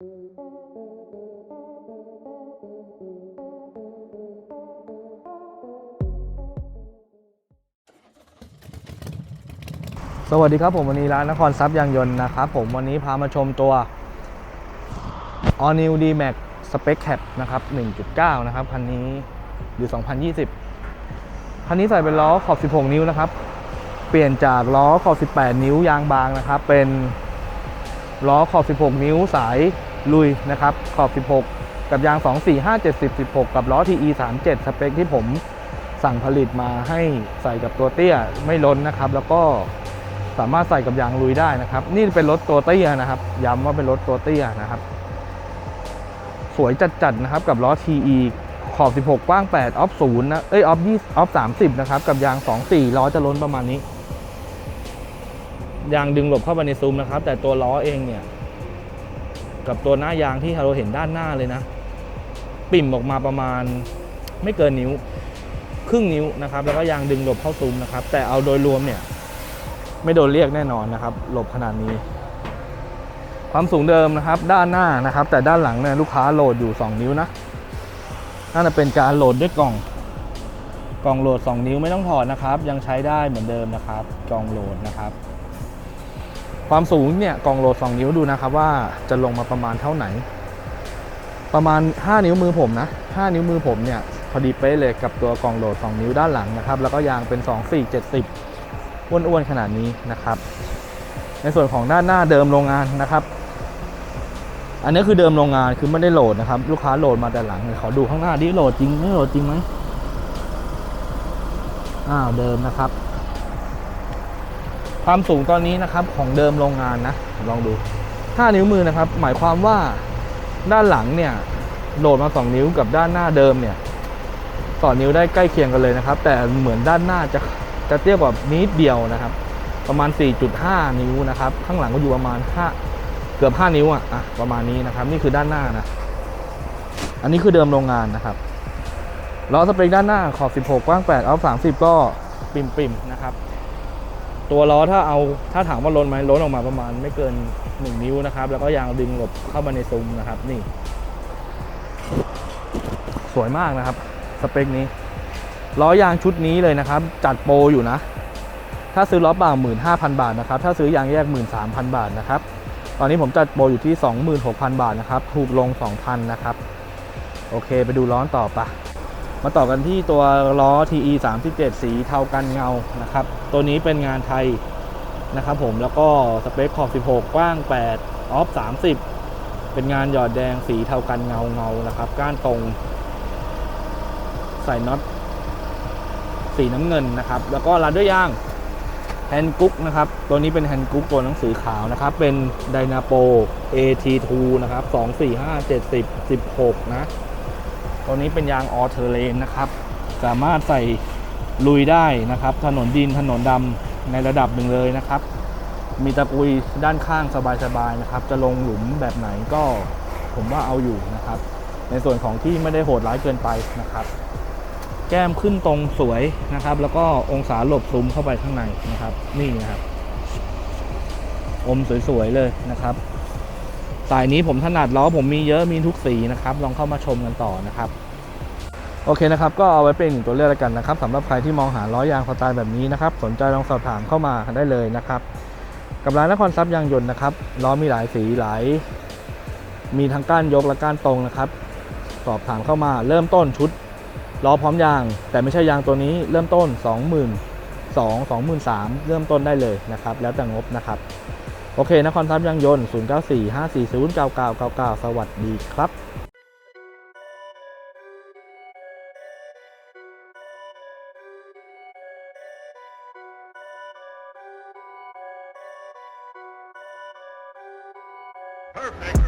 สวัสดีครับผมวันนี้ร้านนครทรัพย์ยางยนต์นะครับผมวันนี้พามาชมตัว All New D Max Spec Cap นะครับ 1.9 นะครับ คันนี้อยู่ 2020 คันนี้ใส่เป็นล้อขอบ 16 นิ้วนะครับ เปลี่ยนจากล้อขอบ 18 นิ้วยางบางนะครับ เป็นล้อขอบ 16 นิ้วสาย ลุยนะครับขอบ 16 กับยาง 2 4 5 70 16 กับล้อ TE 37 สเปคที่ผมสั่งผลิตมาให้ใส่กับตัวเตี้ยไม่ล้นนะครับ แล้วก็สามารถใส่กับยางลุยได้นะครับ นี่เป็นรถตัวเตี้ยนะครับ ย้ำว่าเป็นรถตัวเตี้ยนะครับ สวยจัดๆนะครับ กับล้อ TE ขอบ 16 กว้าง 8 ออฟ0นะ เอ้ย ออฟ20ออฟ30 นะครับ กับยาง 2 4 ล้อจะล้นประมาณนี้ ยางดึงหลบเข้าไปในซุ้มนะครับ แต่ตัวล้อเองเนี่ย กับตัวหน้ายางที่เราเห็นด้านหน้าเลยนะ ปิ่มออกมาประมาณไม่เกินนิ้ว ครึ่งนิ้วนะครับ แล้วก็ยางดึงหลบเข้าซุ้มนะครับ แต่เอาโดยรวมเนี่ย ไม่โดนเรียกแน่นอนนะครับ หลบขนาดนี้ ความสูงเดิมนะครับ ด้านหน้านะครับ แต่ด้านหลังเนี่ยลูกค้าโหลดอยู่ 2 นิ้วนะน่าจะเป็นการโหลดด้วยกล่องกล่องโหลด 2 นิ้วไม่ต้องถอดนะครับ ยังใช้ได้เหมือนเดิมนะครับ กล่องโหลดนะครับ ความสูงเนี่ยกองโหลด 2 นิ้วดูนะครับว่าจะลงมาประมาณเท่าไหน ประมาณ 5 นิ้วมือผมนะ 5 นิ้วมือผมเนี่ยพอดีเป๊ะเลยกับตัวกองโหลด 2 นิ้วด้านหลังนะครับ แล้วก็ยางเป็น 2 4 70อ้วนๆขนาดนี้นะครับ ในส่วนของด้านหน้าเดิมโรงงานนะครับ อันนี้คือเดิมโรงงานคือไม่ได้โหลดนะครับ ลูกค้าโหลดมาแต่หลังขอดูข้างหน้าดิโหลดจริงไม่โหลดจริงไหมอ้าวเดิมนะครับ ความสูงตอนนี้นะครับของเดิมโรงงานนะ ลองดู 5 นิ้วมือนะครับ หมายความว่าด้านหลังเนี่ยโหลดมา 2 นิ้วกับด้านหน้าเดิมเนี่ยต่อนิ้วได้ใกล้เคียงกันเลยนะครับ แต่เหมือนด้านหน้าจะจะเตี้ยกว่านิดเดียวนะครับ ประมาณ 4.5 นิ้วนะครับ ข้างหลังก็อยู่ประมาณ5เกือบ 5 นิ้วอะอะประมาณนี้นะครับ นี่คือด้านหน้านะ อันนี้คือเดิมโรงงานนะครับล้อสเปคด้านหน้าขอบ 16 กว้าง 8 เอา 30 ก็ปิ่มๆนะครับ ตัวล้อถ้าเอาถ้าถามว่าล้นไหมล้นออกมาประมาณไม่เกิน 1 นิ้วนะครับ แล้วก็ยางดึงหลบเข้ามาในซุ้มนะครับ นี่ สวยมากนะครับ สเปคนี้ล้อยางชุดนี้เลยนะครับ จัดโปรอยู่นะ ถ้าซื้อล้อเปล่า15,000 บาทนะครับ ถ้าซื้อยางแยก 13,000 บาทนะครับตอนนี้ผมจัดโปรอยู่ที่ 26,000 บาทนะครับ ถูกลง 2,000 นะครับ โอเค ไปดูล้อต่อปะ มาต่อกันที่ตัวล้อ TE 37 สีเทากันเงานะครับ ตัวนี้เป็นงานไทยนะครับผมแล้วก็สเปคขอบ16 กว้าง 8 ออฟ 30 เป็นงานหยอดแดงสีเทากันเงาเงานะครับ ก้านตรง ใส่น็อตสีน้ำเงินนะครับ แล้วก็รัดด้วยยางแฮนกุ๊กนะครับ ตัวนี้เป็นแฮนกุ๊กตัวหนังสือขาวนะครับ เป็นไดนาโป AT2 นะครับ 2 4 5 70 16 นะ ตัวนี้เป็นยางออเทอร์เลนนะครับ สามารถใส่ลุยได้นะครับ ถนนดินถนนดำในระดับหนึ่งเลยนะครับ มีตะกุยด้านข้างสบายๆนะครับ จะลงหลุมแบบไหนก็ผมว่าเอาอยู่นะครับ ในส่วนของที่ไม่ได้โหดร้ายเกินไปนะครับ แก้มขึ้นตรงสวยนะครับ แล้วก็องศาหลบซุ้มเข้าไปข้างในนะครับ นี่นะครับ อมสวยๆเลยนะครับ สายนี้ผมถนัดล้อผมมีเยอะมีทุกสีนะครับ ลองเข้ามาชมกันต่อนะครับโอเคนะครับ ก็เอาไว้เป็นหนึ่งตัวเลือกแล้วกันนะครับสำหรับใครที่มองหาล้อยางสไตล์แบบนี้นะครับ สนใจลองสอบถามเข้ามาได้เลยนะครับ กับร้านนครทรัพย์ยางยนต์นะครับล้อมีหลายสีหลาย มีทั้งก้านยกและก้านตรงนะครับ สอบถามเข้ามาเริ่มต้นชุดล้อพร้อมยาง แต่ไม่ใช่ยางตัวนี้เริ่มต้น 20,000 2 23,000เริ่มต้นได้เลยนะครับ แล้วแต่งบนะครับ โอเคนครทัพยางยนต์ 094 540 9999 สวัสดีครับ Perfect.